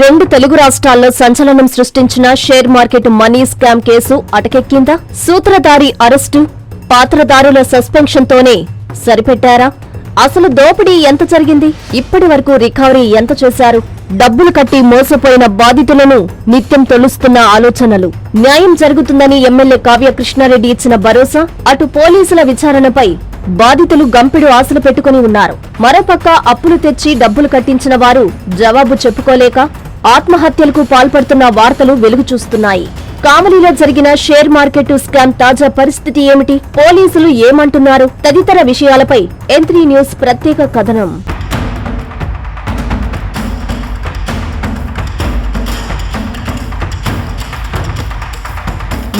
రెండు తెలుగు రాష్ట్రాల్లో సంచలనం సృష్టించిన share market money scam case అటకెక్కిందా? సూత్రధారి అరెస్టు పాత్రదారుల సస్పెన్షన్తోనే సరిపెట్టారా? అసలు దోపిడీ ఎంత జరిగింది? ఇప్పటి వరకు రికవరీ ఎంత చేశారు? డబ్బులు కట్టి మోసపోయిన బాధితులను నిత్యం తొలుస్తున్న ఆలోచనలు. న్యాయం జరుగుతుందని ఎమ్మెల్యే కావ్య కృష్ణారెడ్డి ఇచ్చిన భరోసా అటు పోలీసుల విచారణపై బాధితులు గంపెడు ఆశలు పెట్టుకుని ఉన్నారు. మరోపక్క అప్పులు తెచ్చి డబ్బులు కట్టించిన వారు జవాబు చెప్పుకోలేక ఆత్మహత్యలకు పాల్పడుతున్న వార్తలు వెలుగు చూస్తున్నాయి కామలీలో జరిగిన షేర్ మార్కెట్ స్కామ్ తాజా పరిస్థితి ఏమిటి? పోలీసులు ఏమంటున్నారు? తదితర విషయాలపై ఎంత్రీ న్యూస్ ప్రత్యేక కథనం.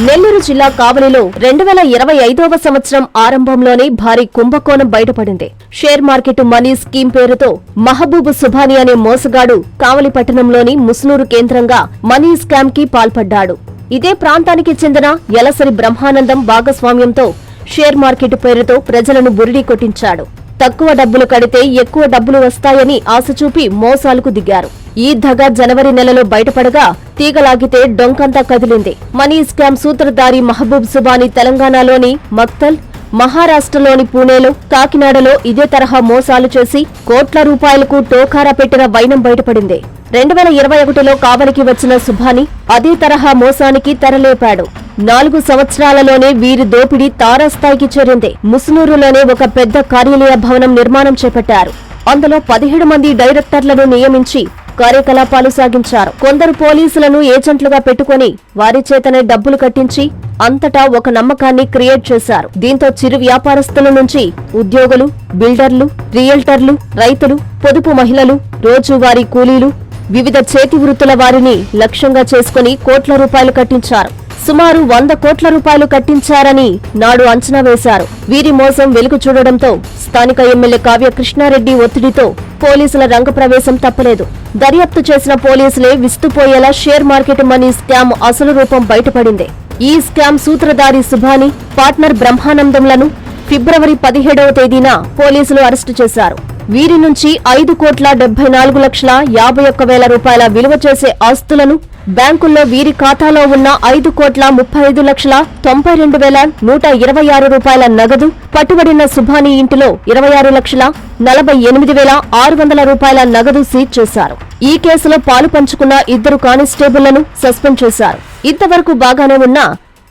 నెల్లూరు జిల్లా కావలిలో రెండు వేల ఇరవై ఐదవ సంవత్సరం ఆరంభంలోనే భారీ కుంభకోణం బయటపడింది. షేర్ మార్కెట్ మనీ స్కీమ్ పేరుతో మహబూబ్ సుభాని అనే మోసగాడు కావలి పట్టణంలోని ముస్నూరు కేంద్రంగా మనీ స్కామ్కి పాల్పడ్డాడు. ఇదే ప్రాంతానికి చెందిన ఎలసరి బ్రహ్మానందం భాగస్వామ్యంతో షేర్ మార్కెట్ పేరుతో ప్రజలను బురిడి కొట్టించాడు. తక్కువ డబ్బులు కడితే ఎక్కువ డబ్బులు వస్తాయని ఆశ చూపి మోసాలకు దిగారు. ఈ దగ జనవరి నెలలో బయటపడగా తీగలాగితే డొంకంతా కదిలింది. మనీ స్కామ్ సూత్రధారి మహబూబ్ సుబానీ తెలంగాణలోని మక్తల్ మహారాష్ట్రలోని పూణేలో కాకినాడలో ఇదే తరహా మోసాలు చేసి కోట్ల రూపాయలకు టోకారా పెట్టిన వైనం బయటపడింది. రెండు వేల ఇరవై ఒకటిలో కావలికి వచ్చిన సుభాని అదే తరహా మోసానికి తెరలేపాడు. నాలుగు సంవత్సరాలలోనే వీరి దోపిడీ తారాస్థాయికి చేరింది. ముసునూరులోనే ఒక పెద్ద కార్యాలయ భవనం నిర్మాణం చేపట్టారు. అందులో పదిహేడు మంది డైరెక్టర్లను నియమించి కార్యకలాపాలు సాగించారు. కొందరు పోలీసులను ఏజెంట్లుగా పెట్టుకుని వారి చేతనే డబ్బులు కట్టించి అంతటా ఒక నమ్మకాన్ని క్రియేట్ చేశారు. దీంతో చిరు వ్యాపారస్తుల నుంచి ఉద్యోగులు బిల్డర్లు రియల్టర్లు రైతులు పొదుపు మహిళలు రోజువారీ కూలీలు వివిధ చేతి వృత్తుల వారిని లక్ష్యంగా చేసుకుని కోట్ల రూపాయలు కట్టించారు. సుమారు వంద కోట్ల రూపాయలు కట్టించారని నాడు అంచనా వేశారు. వీరి మోసం వెలుగు చూడడంతో స్థానిక ఎమ్మెల్యే కావ్య కృష్ణారెడ్డి ఒత్తిడితో పోలీసుల రంగ ప్రవేశం తప్పలేదు. దర్యాప్తు చేసిన పోలీసులే విస్తుపోయేలా షేర్ మార్కెట్ మనీ స్కామ్ అసలు రూపం బయటపడింది. ఈ స్కామ్ సూత్రధారి సుభాని పార్ట్నర్ బ్రహ్మానందంలను ఫిబ్రవరి పదిహేడవ తేదీన పోలీసులు అరెస్టు చేశారు. వీరి నుంచి ఐదు కోట్ల డెబ్బై నాలుగు లక్షల యాభై ఒక్క వేల రూపాయల విలువ చేసే ఆస్తులను బ్యాంకుల్లో వీరి ఖాతాలో ఉన్న ఐదు కోట్ల ముప్పై ఐదు లక్షల తొంభై రెండు వేల నూట ఇరవై ఆరు రూపాయల నగదు పట్టుబడిన సుభాని ఇంటిలో ఇరవై ఆరు లక్షల నలభై ఎనిమిది వేల ఆరు వందల రూపాయల నగదు సీజ్ చేశారు. ఈ కేసులో పాలు పంచుకున్న ఇద్దరు కానిస్టేబుళ్ళను సస్పెండ్ చేశారు. ఇంతవరకు బాగానే ఉన్నా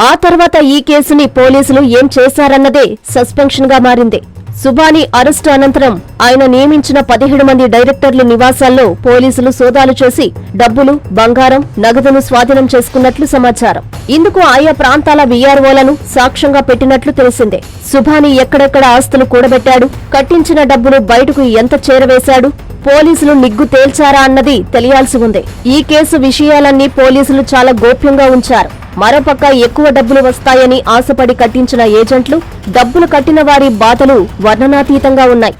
ఆ తర్వాత ఈ కేసుని పోలీసులు ఏం చేశారన్నదే సస్పెన్షన్గా మారింది. సుబాని అరెస్టు అనంతరం ఆయన నియమించిన పదిహేడు మంది డైరెక్టర్ల నివాసాల్లో పోలీసులు సోదాలు చేసి డబ్బులు బంగారం నగదును స్వాధీనం చేసుకున్నట్లు సమాచారం. ఇందుకు ఆయా ప్రాంతాల వీఆర్ఓలను సాక్ష్యంగా పెట్టినట్లు తెలిసిందే. సుభాని ఎక్కడెక్కడ ఆస్తులు కూడబెట్టాడు కట్టించిన డబ్బులు బయటకు ఎంత చేరవేశాడు పోలీసులు నిగ్గు తేల్చారా అన్నది తెలియాల్సి ఉంది. ఈ కేసు విషయాలన్నీ పోలీసులు చాలా గోప్యంగా ఉంచారు. మరోపక్క ఎక్కువ డబ్బులు వస్తాయని ఆశపడి కట్టించిన ఏజెంట్లు డబ్బులు కట్టిన వారి బాధలు వర్ణనాతీతంగా ఉన్నాయి.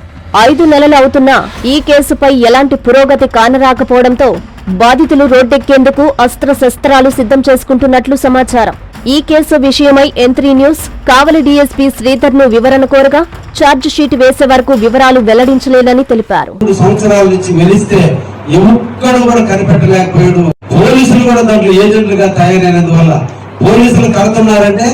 ఐదు నెలలు అవుతున్నా ఈ కేసుపై ఎలాంటి పురోగతి కానరాకపోవడంతో బాధితులు రోడ్డెక్కేందుకు అస్త్రశస్త్రాలు సిద్ధం చేసుకుంటున్నట్లు సమాచారం. ఈ కేసు విషయమై ఎంత్రీ న్యూస్ కావలి డీఎస్పీ శ్రీధర్ను వివరణ కోరగా ఛార్జ్ షీట్ వేసే వరకు వివరాలు వెల్లడించలేదని తెలిపారు. సంవత్సరాల నుంచి వెలిస్తే ఎక్కడ కూడా కనిపెట్టలేకపోయాడు పోలీసులు కూడా దాంట్లో ఏజెంట్లుగా తయారైనందువల్ల పోలీసులు కడుతున్నారంటే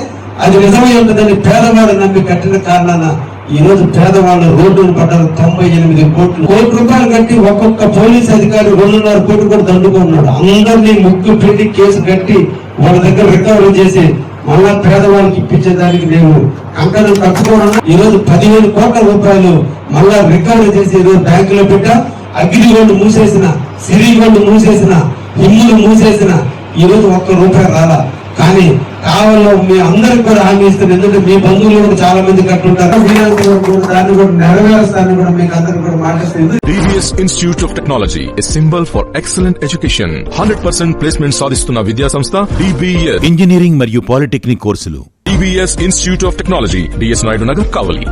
అది నిజమై ఉంటుందని పేదవాడు నమ్మి కట్టిన కారణాన ఈ రోజు పేదవాళ్ళు రోడ్డును పడ్డారు తొంభై ఎనిమిది కోట్లు. కోటి రూపాయలు కట్టి ఒక్కొక్క పోలీస్ అధికారి రెండున్నర కోట్లు కూడా దండుకున్నాడు అందరినీ ముక్కు పెట్టి కేసు కట్టి వాళ్ళ దగ్గర రికవరీ చేసి మళ్ళా పేదవాళ్ళకి ఇప్పించేదానికి మేము కంకణం కట్టుకోవడం. ఈ రోజు పదివేలు కోట్ల రూపాయలు మళ్ళా రికవరీ చేసి ఈరోజు బ్యాంకులో పెట్టా. అగ్రిగోల్డ్ మూసేసిన సిరిగోల్డ్ మూసేసిన హిమ్ములు మూసేసిన ఈ రోజు ఒక్క రూపాయి రాలా. కానీ కావాలో మీ అందరికి కూడా హామీ ఇస్తాను ఎందుకంటే మీ బంధువులు కూడా చాలా మంది కట్టుంటారు. దాన్ని కూడా నెరవేరుస్తానని కూడా మీకు అందరికి కూడా మాటిస్తుంది DBS Institute of Technology, a symbol for excellent education. 100% placement సాధిస్తున్న విద్యా సంస్థ DBS. ఇంజనీరింగ్ మరియు పాలిటెక్నిక్ కోర్సులు. DBS Institute of Technology, DS Naidu Nagar Kavali